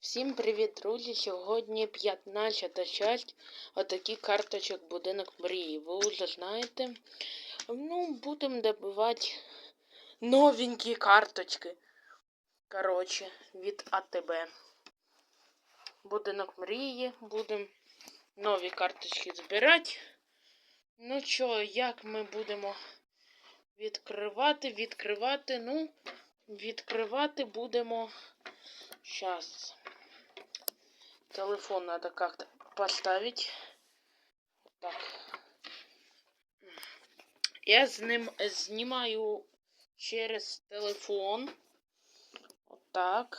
Всім привіт, друзі! Сьогодні 15 часть отакий карточок будинок мрії. Ви вже знаєте. Ну, будемо добивати новенькі карточки. Коротше, від АТБ. Будинок мрії. Будемо нові карточки збирати. Ну що, як ми будемо відкривати? Відкривати, ну, відкривати будемо. Сейчас. Телефон надо как-то поставить. Вот так. Я зним, знімаю через телефон. Вот так.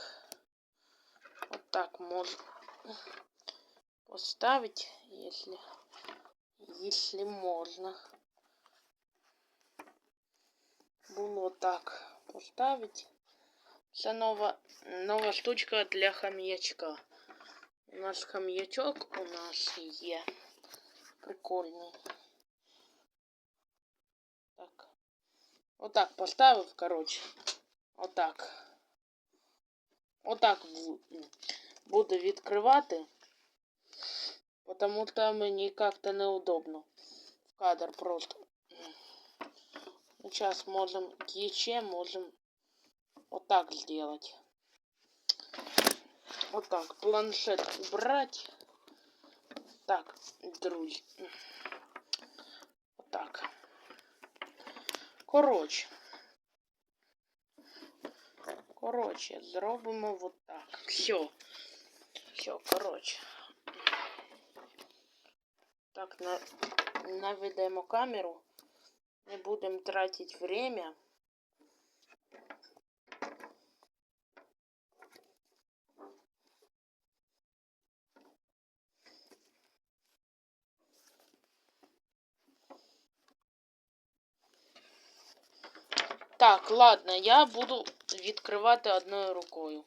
Вот так можно поставить, если, если можно. Было так поставить. Це нова, нова штучка для хам'ячка. У нас хам'ячок у нас є. Прикольний. Так. Отак поставив, коротше. Отак. Отак буду відкривати. Потому что мені как-то неудобно. В кадр просто. Сейчас можем еще можем вот так сделать. Вот так, планшет убрать. Так, друзі. Вот так. Коротше. Коротше, зробимо вот так. Все. Все, коротше. Так, на... наведемо камеру. Не будемо тратити время. Так, ладно, я буду відкривати одною рукою.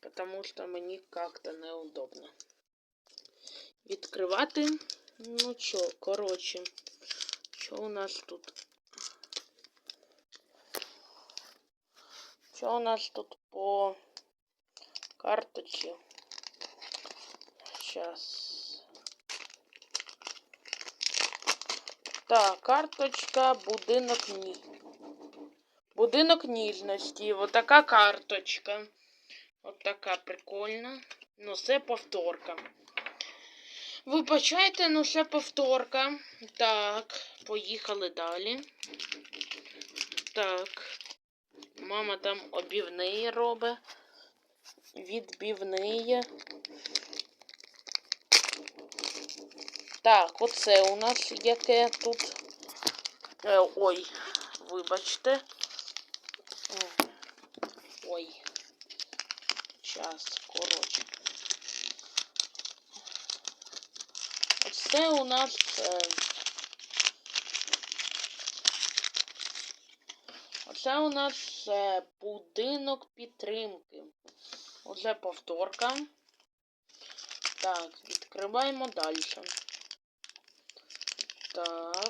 Потому що мені как-то неудобно. Відкривати. Ну чо, коротше. Що у нас тут? Що у нас тут по карточці? Сейчас. Так, карточка будинок ні. Будинок ніжності. Ось така карточка. Ось така прикольна. Ну, це повторка. Вибачайте, ну це повторка. Так, поїхали далі. Так. Мама там обівний робить. Відбівний. Так, оце у нас яке тут. Е, ой, вибачте. Ой. Час, коротше. Оце у нас. Е... Оце у нас е, будинок підтримки. Оце повторка. Так, відкриваємо далі. Так.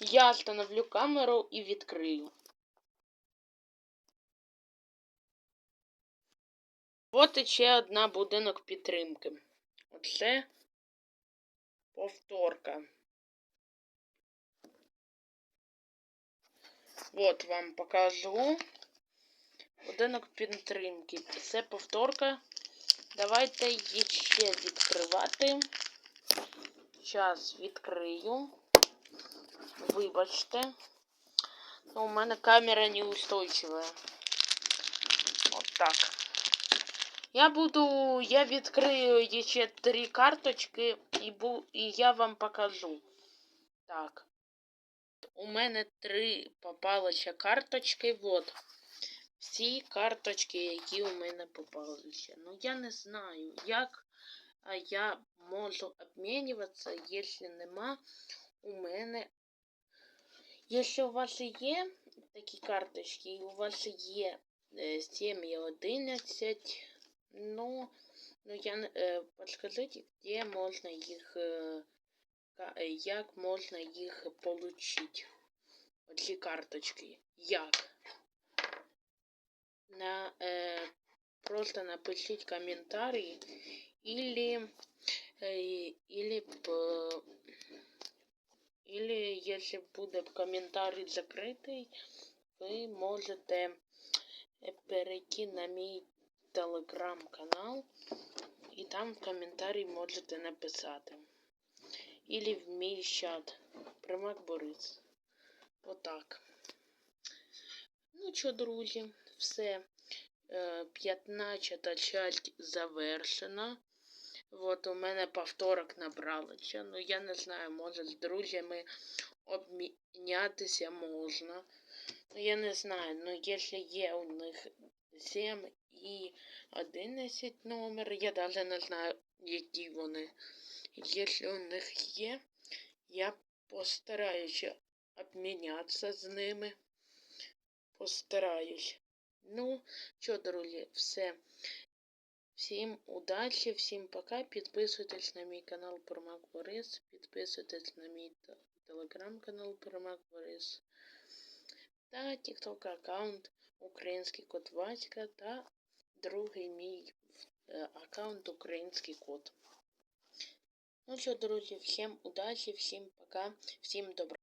Я встановлю камеру і відкрию. От іще одна будинок підтримки. Оце повторка. От вам покажу. Будинок підтримки. Це повторка. Давайте її ще відкривати. Зараз відкрию. Вибачте. У мене камера неустойчива. От так. Я буду... Я відкрию ще три карточки і, бу... і я вам покажу. Так. У мене три попалися карточки. Вот. Всі карточки, які у мене попалися. Ну, я не знаю, як я можу обмінюватися, якщо нема у мене. Якщо у вас є такі карточки, і у вас є 7 і 11, ну, ну я е, подскажіть, де можна їх, е, як можна їх отримати? Оці карточки. Як? просто напишіть коментарі, или, э, или, п- или если буде коментарій закритий, ви можете е, перейти на мій телеграм-канал і там в коментарі можете написати. Или в мій чат. Примак Борис. Отак. Ну що, друзі, все. Е, 15 часть завершена. От у мене повторок набралося. Ну я не знаю, може з друзями обмінятися можна. Ну я не знаю, ну якщо є у них 7 і 11 номер, я навіть не знаю, які вони. Якщо у них є, я постараюся обмінятися з ними. Постараюсь. Ну, що, друзі, все. Всім удачі, всім пока. Підписуйтесь на мій канал Промак Борис. Підписуйтесь на мій телеграм-канал Промак Борис. Та тікток аккаунт Український кот Васька та другий мій е, аккаунт Український кот. Ну що, друзі, всім удачі, всім пока, всім добра.